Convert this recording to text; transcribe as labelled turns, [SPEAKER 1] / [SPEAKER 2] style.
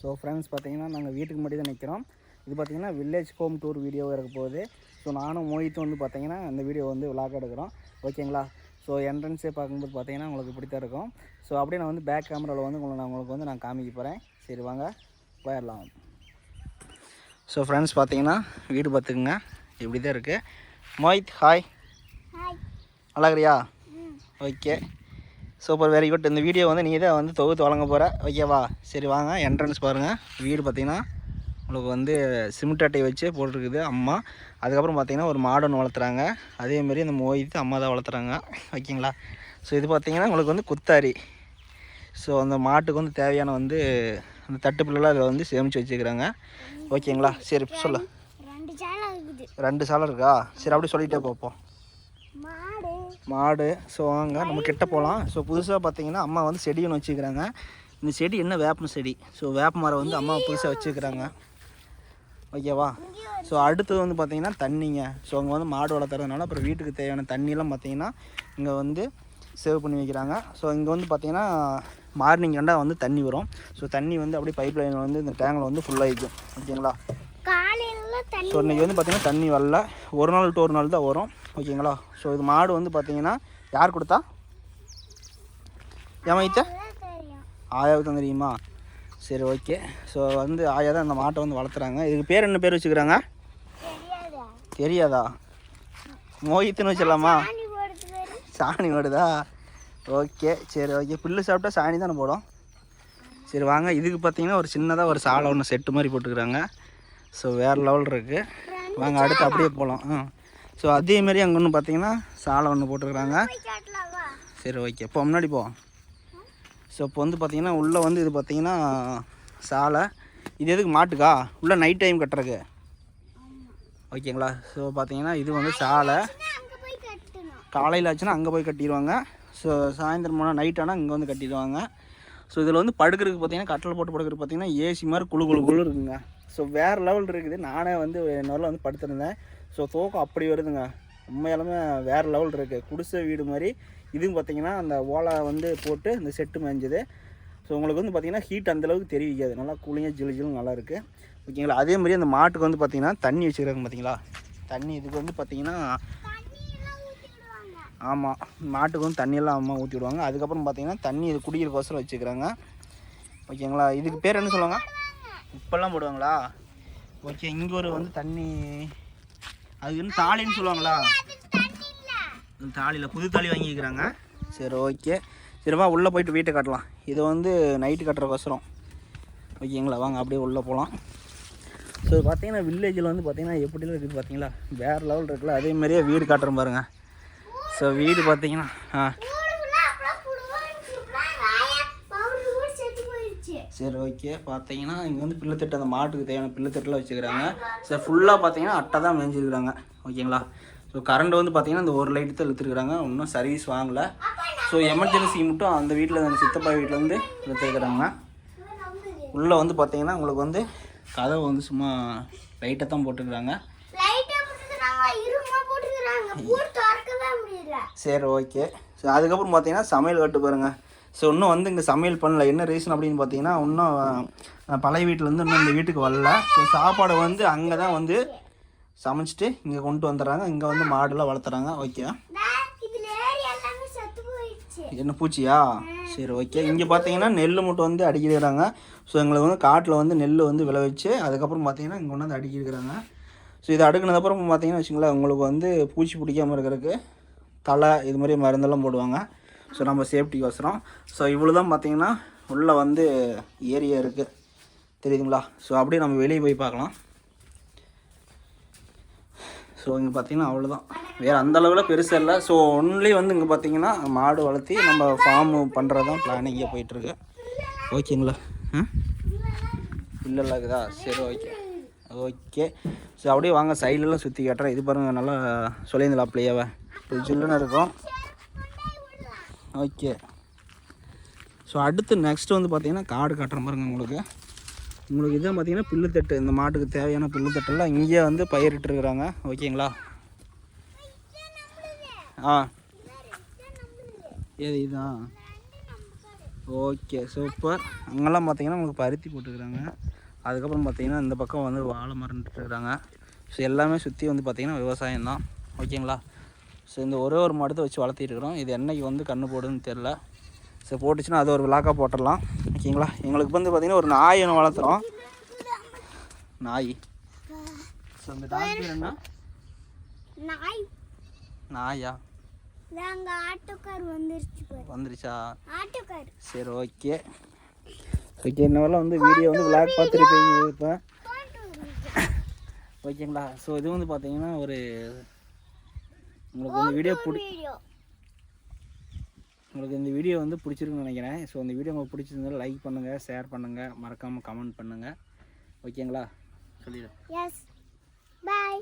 [SPEAKER 1] So friends பார்த்தீங்கன்னா நாங்கள் வீட்டுக்கு முன்னாடி தான் நிற்கிறோம் இது பார்த்தீங்கன்னா வில்லேஜ் ஹோம் டூர் வீடியோ இருக்க போகுது ஸோ நானும் மோஹித்தும் வந்து பார்த்தீங்கன்னா இந்த வீடியோ வந்து விளாக் எடுக்கிறோம். ஓகேங்களா ஸோ என்ட்ரன்ஸே பார்க்கும்போது பார்த்தீங்கன்னா உங்களுக்கு இப்படி தான் இருக்கும். ஸோ அப்படியே நான் வந்து பேக் கேமராவில் வந்து உங்களை நான் உங்களுக்கு வந்து நான் காமிக்க போகிறேன் சரி வாங்க. போயிடலாம். ஸோ ஃப்ரெண்ட்ஸ் பார்த்தீங்கன்னா வீடு பார்த்துக்குங்க. இப்படி தான் இருக்குது மோஹித் ஹாய் நல்லா இருக்கிறியா? ஓகே சூப்பர் வெரி குட் இந்த வீடியோ வந்து நீங்கள் தான் வந்து தொகுத்து வழங்க போகிற ஓகேவா சரி வாங்க. என்ட்ரன்ஸ் பாருங்கள் வீடு பார்த்தீங்கன்னா உங்களுக்கு வந்து சிமெண்ட் அட்டை வச்சு போட்டிருக்குது அம்மா. அதுக்கப்புறம் பார்த்தீங்கன்னா ஒரு மாடு ஒன்று வளர்த்துறாங்க. அதேமாரி அந்த மோயித்து அம்மா தான் வளர்த்துறாங்க. ஓகேங்களா ஸோ இது பார்த்தீங்கன்னா உங்களுக்கு வந்து குத்தாரி. ஸோ அந்த மாட்டுக்கு வந்து தேவையான வந்து அந்த தட்டுப்புலாம் அதில் வந்து சேமித்து வச்சுக்கிறாங்க. ஓகேங்களா சரி சொல்லு.
[SPEAKER 2] ரெண்டு சேலை
[SPEAKER 1] இருக்கா? சரி அப்படி சொல்லிட்டே பார்ப்போம்
[SPEAKER 2] மாடு
[SPEAKER 1] ஸோ வாங்க நம்ம கிட்ட போகலாம் ஸோ புதுசாக பார்த்தீங்கன்னா அம்மா வந்து செடி ஒன்று வச்சுக்கிறாங்க இந்த செடி என்ன வேப்ப செடி? ஸோ வேப்ப மரம் வந்து அம்மா புதுசாக வச்சுக்கிறாங்க ஓகேவா ஸோ அடுத்தது வந்து பார்த்தீங்கன்னா தண்ணிங்க. ஸோ அங்கே வந்து மாடு வளர்த்துறதுனால அப்புறம் வீட்டுக்கு தேவையான தண்ணியெல்லாம் பார்த்தீங்கன்னா இங்கே வந்து சேவ் பண்ணி வைக்கிறாங்க. ஸோ இங்கே வந்து பார்த்தீங்கன்னா மார்னிங் கண்டா வந்து தண்ணி வரும். ஸோ தண்ணி வந்து அப்படியே பைப் லைனில் வந்து இந்த டேங்கில் வந்து ஃபுல்லாகிக்கும் ஓகேங்களா ஸோ இன்றைக்கி வந்து பார்த்தீங்கன்னா தண்ணி வரல. ஒரு நாள் டு ஒரு நாள் தான் வரும். ஓகேங்களா? ஸோ இது மாடு வந்து பார்த்தீங்கன்னா யார் கொடுத்தா?
[SPEAKER 2] ஏமாயித்த
[SPEAKER 1] ஆயாவுக்கு தான் தெரியுமா? சரி ஓகே. ஸோ வந்து ஆயா தான் இந்த மாட்டை வந்து வளர்த்துறாங்க. இதுக்கு பேர் என்ன பேர் வச்சுக்கிறாங்க?
[SPEAKER 2] தெரியாதா?
[SPEAKER 1] மோகித்துன்னு வச்சிடலாமா? சாணி ஓடுதா? ஓகே சரி ஓகே. புல்லு சாப்பிட்டா சாணி தானே போடும்? சரி வாங்க. இதுக்கு பார்த்தீங்கன்னா ஒரு சின்னதாக ஒரு சாலை ஒன்று செட்டு மாதிரி போட்டுக்கிறாங்க. ஸோ வேறு லெவல் இருக்குது வாங்க அடுத்து அப்படியே போகலாம் ம். ஸோ அதேமாரி அங்கே ஒன்று பார்த்தீங்கன்னா சாலை ஒன்று
[SPEAKER 2] வா
[SPEAKER 1] சரி ஓகே இப்போ முன்னாடி போ. ஸோ இப்போ வந்து பார்த்தீங்கன்னா உள்ளே வந்து இது பார்த்தீங்கன்னா சாலை. இது எதுக்கு மாட்டுக்கா? உள்ளே நைட் டைம் கட்டுறக்கு ஓகேங்களா ஸோ பார்த்தீங்கன்னா இது வந்து சாலை. காலையில் ஆச்சுன்னா அங்கே போய் கட்டிடுவாங்க. ஸோ சாயந்தரம் போனால் நைட் ஆனால் இங்கே வந்து கட்டிடுவாங்க. ஸோ இதில் வந்து படுக்கிறதுக்கு பார்த்தீங்கன்னா கட்டில் போட்டு படுக்கிறதுக்கு பார்த்தீங்கன்னா ஏசி மாதிரி குழு குழு குழு இருக்குங்க. ஸோ வேறு லெவல் இருக்குது. நானே வந்து இன்னொரு வந்து படுத்திருந்தேன். ஸோ தூக்கம் அப்படி வருதுங்க. உண்மையாலுமே வேறு லெவல் இருக்குது குடிசை வீடு மாதிரி இதுவும் பார்த்தீங்கன்னா அந்த ஓலை வந்து போட்டு இந்த செட்டு மேய்ஞ்சது ஸோ உங்களுக்கு வந்து பார்த்திங்கன்னா ஹீட் அந்தளவுக்கு தெரிவிக்காது. நல்லா கூலிங்காக ஜிலு ஜிலும் நல்லா இருக்குது ஓகேங்களா அதே மாதிரி அந்த மாட்டுக்கு வந்து பார்த்திங்கன்னா தண்ணி வச்சுக்கிறாங்க பார்த்தீங்களா தண்ணி இதுக்கு வந்து பார்த்திங்கன்னா ஆமாம் மாட்டுக்கு வந்து தண்ணியெல்லாம் அம்மா ஊற்றி விடுவாங்க. அதுக்கப்புறம் பார்த்தீங்கன்னா தண்ணி இது குடிக்கிறக்கோசரம் வச்சுக்கிறாங்க. ஓகேங்களா இதுக்கு பேர் என்ன சொல்லுவாங்க? உப்பெல்லாம் போடுவாங்களா? ஓகே இங்கே ஒரு வந்து தண்ணி அதுக்கு வந்து தாலின்னு சொல்லுவாங்களா? தாலியில் புது தாலி வாங்கிக்கிறாங்க சரி ஓகே. சரிவா உள்ளே போயிட்டு வீட்டை கட்டலாம். இது வந்து நைட்டு கட்டுறக்கோசரம் ஓகேங்களா? வாங்க அப்படியே உள்ளே போகலாம் ஸோ பார்த்தீங்கன்னா வில்லேஜில் வந்து பார்த்தீங்கன்னா எப்படிலாம் இருக்குது பார்த்தீங்களா வேறு லெவல் இருக்குல்ல அதே மாதிரியே வீடு காட்டுறேன் பாருங்க. ஸோ வீடு பார்த்தீங்கன்னா ஆ. சரி ஓகே பார்த்தீங்கன்னா இங்கே வந்து பிள்ளைத்தட்டு அந்த மாட்டுக்கு தேவையான பிள்ளைத்தட்டுலாம் வச்சுக்கிறாங்க. சரி ஃபுல்லாக பார்த்தீங்கன்னா அட்டை தான் மேய்ஞ்சிருக்கிறாங்க ஓகேங்களா ஸோ கரண்ட் வந்து பார்த்தீங்கன்னா இந்த ஒரு லைட்டு தான் இழுத்துருக்குறாங்க. இன்னும் சர்வீஸ் வாங்கலை. ஸோ எமர்ஜென்சி மட்டும் அந்த வீட்டில் அந்த சித்தப்பா வீட்டிலேருந்து இழுத்துருக்குறாங்க. உள்ளே வந்து பார்த்தீங்கன்னா உங்களுக்கு வந்து கதவு வந்து சும்மா லைட்டை தான் போட்டுக்கிறாங்க. சரி ஓகே ஸோ அதுக்கப்புறம் பார்த்தீங்கன்னா சமையல் கட்டு பாருங்க. ஸோ இன்னும் வந்து இங்கே சமையல் பண்ணல. என்ன ரீசன் அப்படின்னு பார்த்தீங்கன்னா இன்னும் பழைய வீட்டிலேருந்து இன்னும் இந்த வீட்டுக்கு வரல. ஸோ சாப்பாடு வந்து அங்கே தான் வந்து சமைச்சிட்டு இங்கே கொண்டு வந்துடுறாங்க. இங்கே வந்து மாடுலாம் வளர்த்துறாங்க. ஓகே என்ன பூச்சியா? சரி ஓகே இங்கே பார்த்தீங்கன்னா நெல் மட்டும் வந்து அடிக்கிறாங்க. ஸோ எங்களுக்கு வந்து காட்டில் வந்து நெல் வந்து விளைவிச்சு அதுக்கப்புறம் பார்த்தீங்கன்னா இங்கே கொண்டு வந்து அடிக்கிறாங்க. ஸோ இது அடுக்கினதுக்கப்புறம் பார்த்தீங்கன்னா வச்சுங்களேன் உங்களுக்கு வந்து பூச்சி பிடிக்காமல் இருக்கிறதுக்கு தலை இது மாதிரி மருந்தெல்லாம் போடுவாங்க. ஸோ நம்ம சேஃப்டிக்கோசரம் ஸோ இவ்வளோ தான் பார்த்தீங்கன்னா உள்ளே வந்து ஏரியா இருக்குது தெரியுதுங்களா? ஸோ அப்படியே நம்ம வெளியே போய் பார்க்கலாம். ஸோ இங்கே பார்த்தீங்கன்னா அவ்வளோதான் வேறு அந்தளவில் பெருசாக இல்லை. ஸோ ஒன்லி வந்து இங்கே பார்த்தீங்கன்னா மாடு வளர்த்தி நம்ம ஃபார்ம் பண்ணுறது தான் பிளானிங்கே போயிட்டுருக்கு. ஓகேங்களா ஆ இல்லைல்ல இருக்குதா? சரி ஓகே ஓகே ஸோ அப்படியே வாங்க. சைட்லலாம் சுற்றி காட்டுறேன். இது பாருங்கள் நல்லா சொல்லியிருந்தலாம் பிள்ளையாவை? ஜில்லுன்னு சில்லுன்னு இருக்கும். ஓகே. ஸோ அடுத்து நெக்ஸ்ட் வந்து பார்த்திங்கன்னா காடு காட்டுற பாருங்க உங்களுக்கு. உங்களுக்கு இதான் பார்த்தீங்கன்னா புல்லுத்தட்டு இந்த மாட்டுக்கு தேவையான புல்லுத்தட்டெல்லாம் இங்கேயே வந்து பயிரிட்டுருக்குறாங்க ஓகேங்களா? ஆ. எது இதுதான் ஓகே சூப்பர். அங்கெல்லாம் பார்த்தீங்கன்னா உங்களுக்கு பருத்தி போட்டுக்கிறாங்க. அதுக்கப்புறம் பார்த்தீங்கன்னா இந்த பக்கம் வந்து வாழை மரம்ட்டுருக்குறாங்க ஸோ எல்லாமே சுற்றி வந்து பார்த்திங்கன்னா விவசாயம் தான் ஓகேங்களா? ஸோ இந்த ஒரே ஒரு மரத்தை வச்சு வளர்த்திட்டு இருக்கிறோம் இது என்னைக்கு வந்து கண்ணு போடுதுன்னு தெரில ஸோ போட்டுச்சுன்னா அது ஒரு விழாக்கா போட்டுடலாம். ஓகேங்களா? எங்களுக்கு வந்து பார்த்திங்கன்னா ஒரு நாய் ஒன்று வளர்த்துறோம். நாய். ஸோ அந்த டாக் பேர் என்ன?
[SPEAKER 2] நாய்.
[SPEAKER 1] நாயா?
[SPEAKER 2] வந்துருச்சு
[SPEAKER 1] சரி ஓகே. ஓகே இன்னவரெல்லாம் வந்து வீடியோ வந்து விளாக் பார்த்துருப்பீங்க இப்போ. ஓகேங்களா? ஸோ இது வந்து பார்த்தீங்கன்னா ஒரு உங்களுக்கு இந்த வீடியோ பிடி உங்களுக்கு இந்த வீடியோ வந்து பிடிச்சிருக்குன்னு நினைக்கிறேன். ஸோ இந்த வீடியோ உங்களுக்கு பிடிச்சிருந்தாலும் லைக் பண்ணுங்கள் ஷேர் பண்ணுங்கள் மறக்காமல் கமெண்ட் பண்ணுங்கள் ஓகேங்களா சொல்லிடு.
[SPEAKER 2] Yes bye